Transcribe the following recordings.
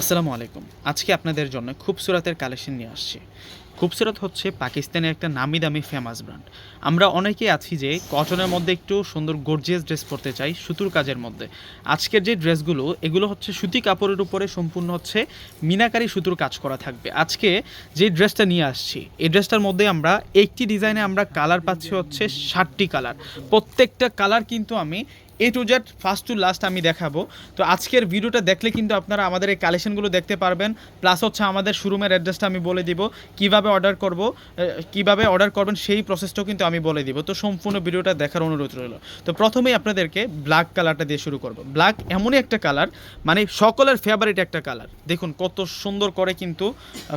আসসালামু আলাইকুম। আজকে আপনাদের জন্য খুবসুরাতের কালেকশন নিয়ে আসছি। খুবসুরত হচ্ছে পাকিস্তানের একটা নামি দামি ফেমাস ব্র্যান্ড আমরা অনেকেই আছি যে কটনের মধ্যে একটু সুন্দর গর্জিয়াস ড্রেস পরতে চাই, সুতুর কাজের মধ্যে। আজকের যে ড্রেসগুলো, এগুলো হচ্ছে সুতি কাপড়ের উপরে সম্পূর্ণ হচ্ছে মিনাকারি সুতুর কাজ করা থাকবে। আজকে যে ড্রেসটা নিয়ে আসছি, এই ড্রেসটার মধ্যে আমরা একটি ডিজাইনে আমরা কালার পাচ্ছি হচ্ছে ষাটটি কালার প্রত্যেকটা কালার কিন্তু আমি A to Z first to last আমি দেখাবো। তো আজকের ভিডিওটা দেখলে কিন্তু আপনারা আমাদের এই কালেকশনগুলো দেখতে পারবেন। প্লাস হচ্ছে আমাদের শোরুমের অ্যাড্রেসটা আমি বলে দিব। কীভাবে অর্ডার করব কীভাবে অর্ডার করবেন সেই প্রসেসটাও কিন্তু আমি বলে দিব। তো সম্পূর্ণ ভিডিওটা দেখার অনুরোধ রইল। তো প্রথমেই আপনাদেরকে ব্ল্যাক কালারটা দিয়ে শুরু করব। ব্ল্যাক এমনই একটা কালার মানে সকলের ফেভারিট একটা কালার দেখুন কত সুন্দর করে কিন্তু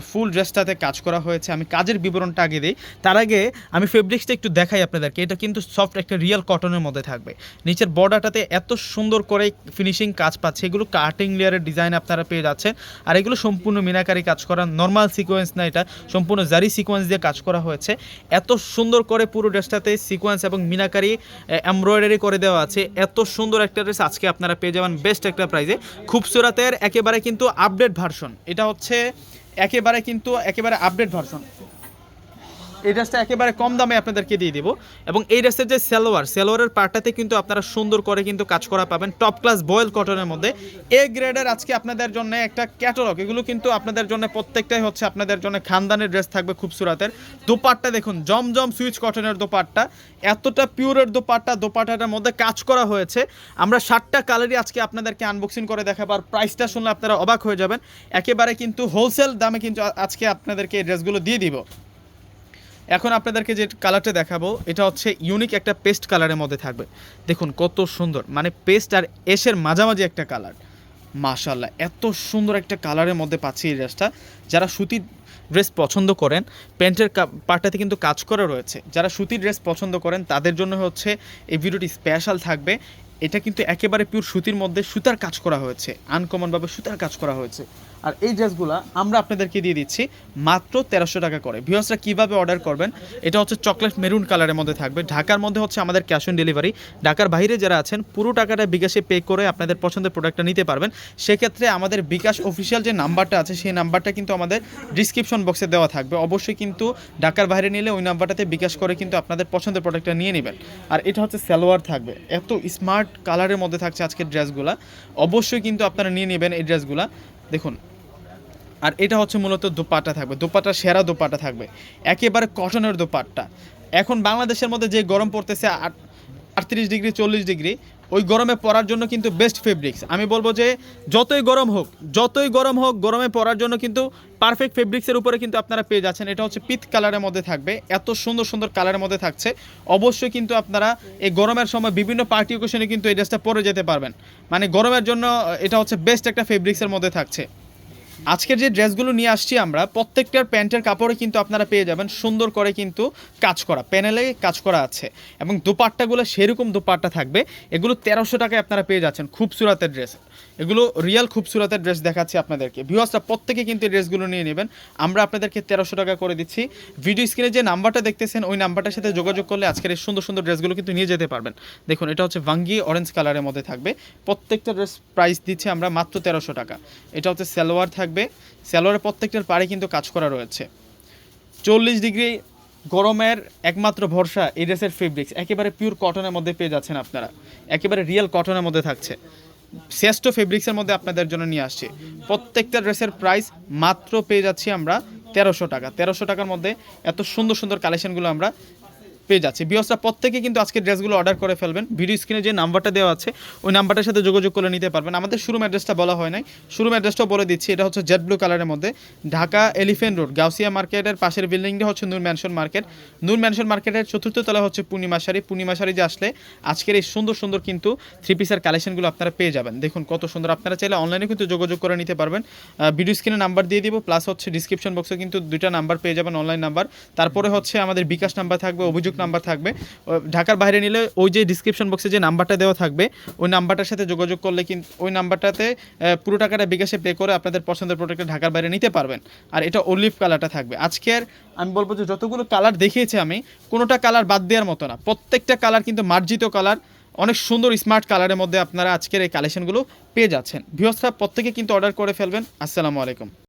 ফুল ড্রেসটাতে কাজ করা হয়েছে। আমি কাজের বিবরণটা আগে দিই। তার আগে আমি ফেব্রিক্সটা একটু দেখাই আপনাদেরকে। এটা কিন্তু সফট একটা রিয়েল কটনের মধ্যে থাকবে। নিচের বর্ডারটাতে এত সুন্দর করে ফিনিশিং কাজ পাচ্ছে। এগুলো কাটিং লেয়ারের ডিজাইন আপনারা পেয়ে যাচ্ছেন। আর এগুলো সম্পূর্ণ মিনাকারি কাজ করা নর্মাল সিকোয়েন্স না এটা, সম্পূর্ণ জারি সিকোয়েন্স দিয়ে কাজ করা হয়েছে। এত সুন্দর করে পুরো ড্রেসটাতে সিকোয়েন্স এবং মিনাকারি এমব্রয়ডারি করে দেওয়া আছে। এত সুন্দর একটা ড্রেস আজকে আপনারা পেয়ে যাবেন বেস্ট একটা প্রাইজে খুবসুরাতের, একেবারে কিন্তু আপডেট ভার্সন এটা হচ্ছে, একেবারে কিন্তু, একেবারে আপডেট ভার্সন এই ড্রেসটা একেবারে কম দামে আপনাদেরকে দিয়ে দিব। এবং এই ড্রেসের যে সেলোয়ার, সেলোয়ারের পার্টটাতে কিন্তু আপনারা সুন্দর করে কিন্তু কাজ করা পাবেন টপ ক্লাস বয়েল কটনের মধ্যে। এ গ্রেডের আজকে আপনাদের জন্য একটা ক্যাটালগ এগুলো কিন্তু আপনাদের জন্য প্রত্যেকটাই হচ্ছে আপনাদের জন্য খানদানের ড্রেস থাকবে খুব সুরাতের দোপাট্টা দেখুন, জমজম সুইচ কটনের দোপাট্টা। এতটা পিওরের দোপাট্টা, দোপাট্টাটার মধ্যে কাজ করা হয়েছে। আমরা ষাটটা কালারই আজকে আপনাদেরকে আনবক্সিং করে দেখাবার প্রাইসটা শুনলে আপনারা অবাক হয়ে যাবেন। একেবারে কিন্তু হোলসেল দামে কিন্তু আজকে আপনাদেরকে এই ড্রেসগুলো দিয়ে দিব। এখন আপনাদেরকে যে কালারটা দেখাবো, এটা হচ্ছে ইউনিক একটা পেস্ট কালারের মধ্যে থাকবে। দেখুন কত সুন্দর মানে পেস্ট আর এসের মাঝামাঝি একটা কালার মাশাল্লাহ এত সুন্দর একটা কালারের মধ্যে পাচ্ছি এই ড্রেসটা যারা সুতির ড্রেস পছন্দ করেন, প্যান্টের পার্টটাতে কিন্তু কাজ করা রয়েছে। যারা সুতির ড্রেস পছন্দ করেন, তাদের জন্য হচ্ছে এই ভিডিওটি স্পেশাল থাকবে। এটা কিন্তু একেবারে পিওর সুতির মধ্যে সুতার কাজ করা হয়েছে। আনকমনভাবে সুতার কাজ করা হয়েছে। আর এই ড্রেসগুলো আমরা আপনাদেরকে দিয়ে দিচ্ছি মাত্র তেরোশো টাকা করে। ভিউয়ার্সরা কীভাবে অর্ডার করবেন? এটা হচ্ছে চকলেট মেরুন কালারের মধ্যে থাকবে। ঢাকার মধ্যে হচ্ছে আমাদের ক্যাশ অন ডেলিভারি ঢাকার বাইরে যারা আছেন, পুরো টাকাটা বিকাশে পে করে আপনাদের পছন্দের প্রোডাক্টটা নিতে পারবেন। সেক্ষেত্রে আমাদের বিকাশ অফিসিয়াল যে নাম্বারটা আছে, সেই নাম্বারটা কিন্তু আমাদের ডিসক্রিপশন বক্সে দেওয়া থাকবে। অবশ্যই কিন্তু ঢাকার বাইরে নিলে ওই নাম্বারটাতে বিকাশ করে কিন্তু আপনাদের পছন্দের প্রোডাক্টটা নিয়ে নেবেন। আর এটা হচ্ছে সালোয়ার থাকবে। এত স্মার্ট কালারের মধ্যে থাকছে আজকের ড্রেসগুলা অবশ্যই কিন্তু আপনারা নিয়ে নেবেন এই ড্রেসগুলা দেখুন আর এটা হচ্ছে মূলত দোপাট্টা থাকবে। দোপাট্টা সেরা দোপাট্টা থাকবে। একেবারে কটনের দোপাট্টা। এখন বাংলাদেশের মধ্যে যে গরম পড়তেছে আট আটত্রিশ ডিগ্রি, চল্লিশ ডিগ্রি, ওই গরমে পরার জন্য কিন্তু বেস্ট ফেব্রিক্স। আমি বলব যে যতই গরম হোক, যতই গরম হোক, গরমে পরার জন্য কিন্তু পারফেক্ট ফেব্রিক্সের উপরে কিন্তু আপনারা পেয়ে যাচ্ছেন। এটা হচ্ছে পিত কালারের মধ্যে থাকবে। এত সুন্দর সুন্দর কালারের মধ্যে থাকছে। অবশ্যই কিন্তু আপনারা এই গরমের সময় বিভিন্ন পার্টি ওকেশনে কিন্তু এই ড্রেসটা পরে যেতে পারবেন। মানে গরমের জন্য এটা হচ্ছে বেস্ট একটা ফেব্রিক্সের মধ্যে থাকছে। আজকের যে ড্রেসগুলো নিয়ে আসছি আমরা, প্রত্যেকটার প্যান্টের কাপড়ে কিন্তু আপনারা পেয়ে যাবেন সুন্দর করে কিন্তু কাজ করা, প্যানেলে কাজ করা আছে এবং দুপাট্টাগুলো সেরকম দুপাট্টা থাকবে। এগুলো তেরোশো টাকায় আপনারা পেয়ে যাচ্ছেন খুবসুরাতের ড্রেস। এগুলো রিয়েল খুবসুরাতের ড্রেস দেখাচ্ছি আপনাদেরকে। ভিউয়ার্সরা প্রত্যেকে কিন্তু এই ড্রেসগুলো নিয়ে নেবেন। আমরা আপনাদেরকে তেরোশো টাকা করে দিচ্ছি। ভিডিও স্ক্রিনে যে নাম্বারটা দেখতেছেন, ওই নাম্বারটার সাথে যোগাযোগ করলে আজকের এই সুন্দর সুন্দর ড্রেসগুলো কিন্তু নিয়ে যেতে পারবেন। দেখুন, এটা হচ্ছে ভাঙ্গি অরেঞ্জ কালারের মধ্যে থাকবে। প্রত্যেকটা ড্রেস প্রাইস দিচ্ছে আমরা মাত্র তেরোশো টাকা। এটা হচ্ছে সালোয়ার থাকবে। সালোয়ারের প্রত্যেকটার পাড়ে কিন্তু কাজ করা রয়েছে। চল্লিশ ডিগ্রি গরমের একমাত্র ভরসা এই ড্রেসের ফেব্রিক্স একেবারে পিওর কটনের মধ্যে পেয়ে যাচ্ছেন আপনারা। একেবারে রিয়েল কটনের মধ্যে থাকছে। শ্রেষ্ঠ ফেব্রিক্সের মধ্যে আপনাদের জন্য নিয়ে আসছি। প্রত্যেকটা ড্রেসের প্রাইস মাত্র পেয়ে যাচ্ছি আমরা তেরোশো টাকা। তেরোশো টাকার মধ্যে এত সুন্দর সুন্দর কালেকশনগুলো আমরা পেয়ে যাচ্ছি। বিয়সরা প্রত্যেকে কিন্তু আজকে ড্রেসগুলো অর্ডার করে ফেলবেন। ভিডিও স্ক্রিনে যে নাম্বারটা দেওয়া আছে, ওই নাম্বারটার সাথে যোগাযোগ করে নিতে পারবেন। আমাদের শোরুম অ্যাড্রেসটা বলা হয় নাই। শোরুম অ্যাড্রেসটাও বলে দিচ্ছি, এটা হচ্ছে জেড ব্লু কালারের মধ্যে। ঢাকা এলিফেন্ট রোড গাউসিয়া মার্কেটের পাশের বিল্ডিংটা হচ্ছে Noor mansion market Noor mansion মার্কেটের চতুর্থ তলা হচ্ছে পূর্ণিমাশারি পূর্ণিমাশারি যে আসলে, আজকের এই সুন্দর সুন্দর কিন্তু থ্রি পিসের কালেকশনগুলো আপনারা পেয়ে যাবেন। দেখুন কত সুন্দর। আপনারা চাইলে অনলাইনে কিন্তু যোগাযোগ করে নিতে পারবেন। ভিডিও স্ক্রিনে নাম্বার দিয়ে দিব প্লাস হচ্ছে ডিসক্রিপশন বক্সে কিন্তু দুইটা নাম্বার পেয়ে যাবেন অনলাইন নাম্বার তারপরে হচ্ছে আমাদের বিকাশ নাম্বার থাকবে, অভিযোগ নাম্বার থাকবে। ঢাকার বাইরে নিলে ওই যে ডিসক্রিপশন বক্সে যে নাম্বারটা দেওয়া থাকবে, ওই নাম্বারটার সাথে যোগাযোগ করলে কিন্তু ওই নাম্বারটাতে পুরো টাকাটা বিকাশে পে করে আপনাদের পছন্দের প্রোডাক্টটা ঢাকার বাইরে নিতে পারবেন। আর এটা অলিভ কালারটা থাকবে। আজকের আমি বলব যে যতগুলো কালার দেখিয়েছি আমি, কোনোটা কালার বাদ দেওয়ার মতো না। প্রত্যেকটা কালার কিন্তু মার্জিত কালার অনেক সুন্দর স্মার্ট কালারের মধ্যে আপনারা আজকের এই কালেকশনগুলো পেয়ে যাচ্ছেন। ভিওসরা প্রত্যেকে কিন্তু অর্ডার করে ফেলবেন। আসসালামু আলাইকুম।